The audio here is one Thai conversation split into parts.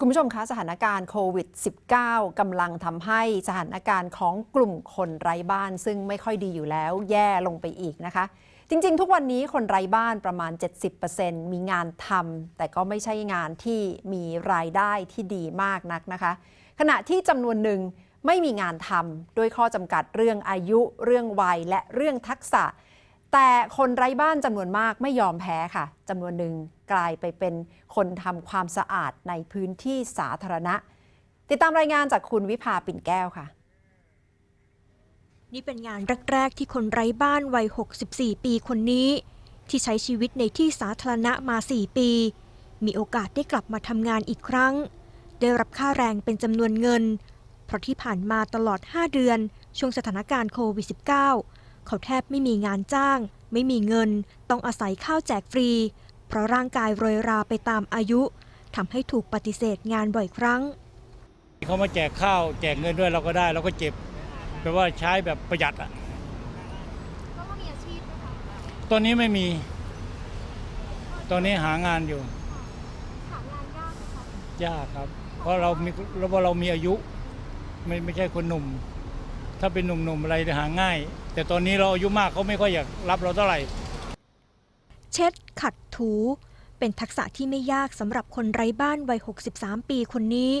คุณผู้ชมคะสถานการณ์โควิด -19 กำลังทำให้สถานการณ์ของกลุ่มคนไร้บ้าน ซึ่งไม่ค่อยดีอยู่แล้วแย่ลงไปอีกนะคะ จริงๆ ทุกวันนี้คนไร้บ้านประมาณ 70%มีงานทำแต่ก็ไม่ใช่งานที่มีรายได้ที่ดีมากนักนะคะ ขณะที่จำนวนหนึ่งไม่มีงานทำด้วยข้อจำกัดเรื่องอายุ เรื่องวัยและเรื่องทักษะ แต่คนไร้บ้านจำนวนมากไม่ยอมแพ้ค่ะจำนวนหนึ่งกลายไปเป็นคนทำความสะอาดในพื้นที่สาธารณะ ติดตามรายงานจากคุณวิภาปิ่นแก้วค่ะนี่เป็นงานแรก ๆ ที่คนไร้บ้านวัย 64 ปีคนนี้ ที่ใช้ชีวิตในที่สาธารณะมา 4 ปี มีโอกาสได้กลับมาทำงานอีกครั้ง ได้รับค่าแรงเป็นจำนวนเงิน เพราะที่ผ่านมาตลอด 5 เดือน ช่วงสถานการณ์โควิด -19 เขาแทบไม่มีงานจ้าง ไม่มีเงิน ต้องอาศัยข้าวแจกฟรี เพราะร่างกายโรยราไปตามอายุทำให้ถูกปฏิเสธงานบ่อยครั้ง เขามาแจกข้าวแจกเงินด้วยเราก็ได้เราก็เจ็บแปลว่าใช้แบบประหยัดอะตอนนี้ไม่มี ตอนนี้หางานอยู่ ยากครับ เพราะเรามีเพราะเรามีอายุ ไม่ไม่ใช่คนหนุ่ม ถ้าเป็นหนุ่มๆอะไรหาง่าย แต่ตอนนี้เราอายุมากเขาไม่ค่อยอยากรับเราเท่าไหร่ เช็ดขัดถู เป็นทักษะที่ไม่ยากสำหรับคนไร้บ้านวัย 63 ปีคนนี้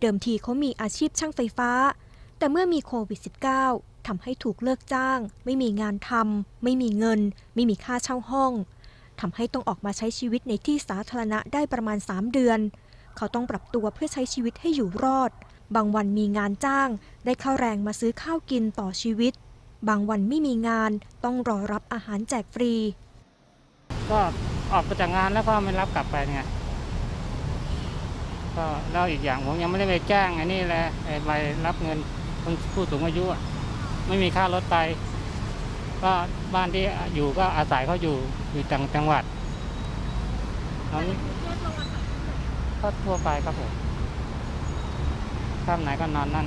เดิมทีเขามีอาชีพช่างไฟฟ้า แต่เมื่อมีโควิด -19 ทำให้ถูกเลิกจ้าง ไม่มีงานทำไม่มีเงิน ไม่มีค่าเช่าห้องทำให้ต้องออกมาใช้ชีวิตในที่สาธารณะได้ประมาณ 3 เดือน เขาต้องปรับตัวเพื่อใช้ชีวิตให้อยู่รอด บางวันมีงานจ้าง ได้ข้าวแรงมาซื้อข้าวกินต่อชีวิต บางวันไม่มีงานต้องรอรับอาหารแจกฟรี ก็ออกไปจากงานแล้วก็ไม่รับกลับไปไงก็แล้วอีกอย่างผมยังไม่ได้ไปแจ้งไอ้นี่แหละไอ้ใบรับเงินคนผู้สูงอายุอะไม่มีค่ารถไปก็บ้านที่อยู่ก็อาศัยเขาอยู่อยู่ต่างจังหวัดตอนนี้ก็ทั่วไปครับผม ข้ามไหนก็นอนนั่น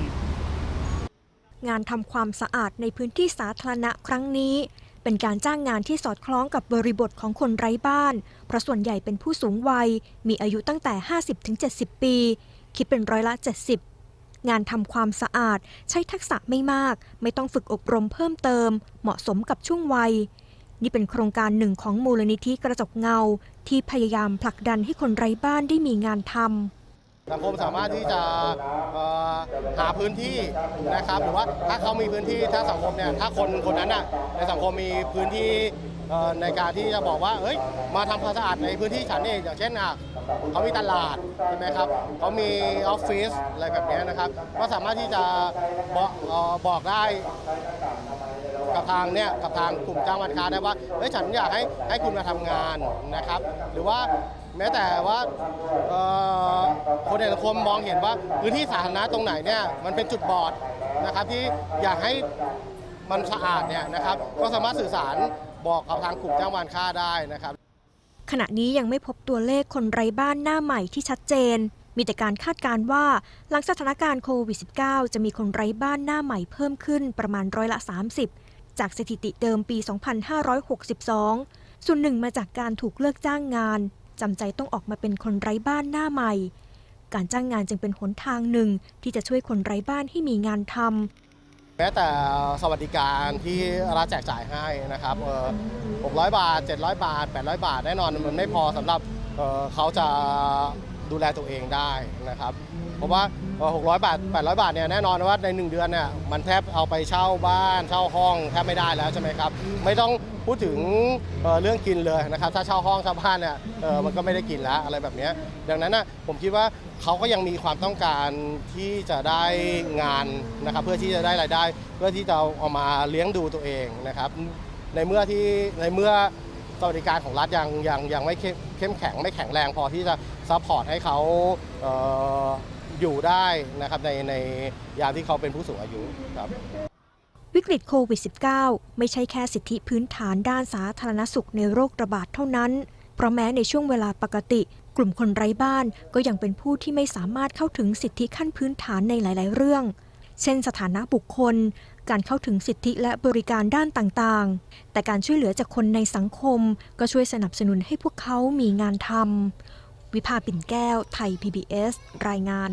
งานทำความสะอาดในพื้นที่สาธารณะครั้งนี้ เป็นการจ้างงานที่สอดคล้องกับบริบทของคนไร้บ้าน เพราะส่วนใหญ่เป็นผู้สูงวัย มีอายุตั้งแต่ 50-70 ปี คิดเป็นร้อยละ 70งานทำความสะอาดใช้ทักษะไม่มาก ไม่ต้องฝึกอบรมเพิ่มเติม เหมาะสมกับช่วงวัย นี่เป็นโครงการหนึ่งของมูลนิธิกระจกเงา ที่พยายามผลักดันให้คนไร้บ้านได้มีงานทำ สังคมสามารถที่จะหาพื้นที่นะครับ หรือว่าถ้าเขามีพื้นที่ถ้าสังคมเนี่ยถ้าคนคนนั้นน่ะในสังคมมีพื้นที่ในการที่จะบอกว่าเอ้ยมาทำความสะอาดในพื้นที่ฉันเองอย่างเช่นอะเขามีตลาดใช่ไหมครับเขามีออฟฟิศอะไรแบบนี้นะครับ ก็สามารถที่จะบอกบอกได้กับทางเนี่ยกับทางกลุ่มจ้างวันค้าได้ว่าเฮ้ยฉันอยากให้ให้คุณมาทำงานนะครับ หรือว่า แม้แต่ว่าเอ่อคนในสังคมมองเห็นว่าพื้นที่สาธารณะตรงไหนเนี่ยมันเป็นจุดบอดนะครับที่อยากให้มันสะอาดเนี่ยนะครับก็สามารถสื่อสารบอกกับทางกลุ่มจ้างวันค้าได้นะครับ ขณะนี้ยังไม่พบตัวเลขคนไร้บ้านหน้าใหม่ที่ชัดเจน มีแต่การคาดการณ์ว่า หลังสถานการณ์โควิด -19 จะมีคนไร้บ้านหน้าใหม่เพิ่มขึ้นประมาณร้อยละ 30 จากสถิติเดิมปี 2562 ส่วนหนึ่งมาจากการถูกเลิกจ้างงาน จำใจต้องออกมาเป็นคนไร้บ้านหน้าใหม่ การจ้างงานจึงเป็นหนทางหนึ่งที่จะช่วยคนไร้บ้านให้มีงานทำแม้แต่สวัสดิการที่รัฐแจกจ่ายให้นะครับ600 บาท 700 บาท 800 บาทแน่นอนมันไม่พอสำหรับเขาจะดูแลตัวเองได้นะครับ เพราะว่าเอ่อ600บาท800บาทเนี่ยแน่นอนว่าใน 1 เดือนเนี่ยมันแทบเอาไปเช่าบ้านเช่าห้องแทบไม่ได้แล้วใช่ไหมครับไม่ต้องพูดถึงเเรื่องกินเลยนะครับถ้าเช่าห้องเช่าบ้านเนี่ยมันก็ไม่ได้กินแล้วอะไรแบบนี้ดังนั้นนะผมคิดว่าเขาก็ยังมีความต้องการที่จะได้งานนะครับเพื่อที่จะได้รายได้ เพื่อที่จะเอามาเลี้ยงดูตัวเองนะครับในเมื่อที่ในเมื่อสวัสดิการของรัฐยังยังยังไม่เข้มแข็งไม่แข็งแรงพอที่จะซัพพอร์ตให้เขา อยู่ได้นะครับในในยามที่เขาเป็นผู้สูงอายุครับวิกฤตโควิด -19 ไม่ใช่แค่สิทธิพื้นฐานด้านสาธารณสุขในโรคระบาดเท่านั้น เพราะแม้ในช่วงเวลาปกติ กลุ่มคนไร้บ้านก็ยังเป็นผู้ที่ไม่สามารถเข้าถึงสิทธิขั้นพื้นฐานในหลาย ๆ เรื่อง เช่นสถานะบุคคล การเข้าถึงสิทธิและบริการด้านต่าง ๆ แต่การช่วยเหลือจากคนในสังคม ก็ช่วยสนับสนุนให้พวกเขามีงานทำวิภาปิ่นแก้ว ไทย PBS รายงาน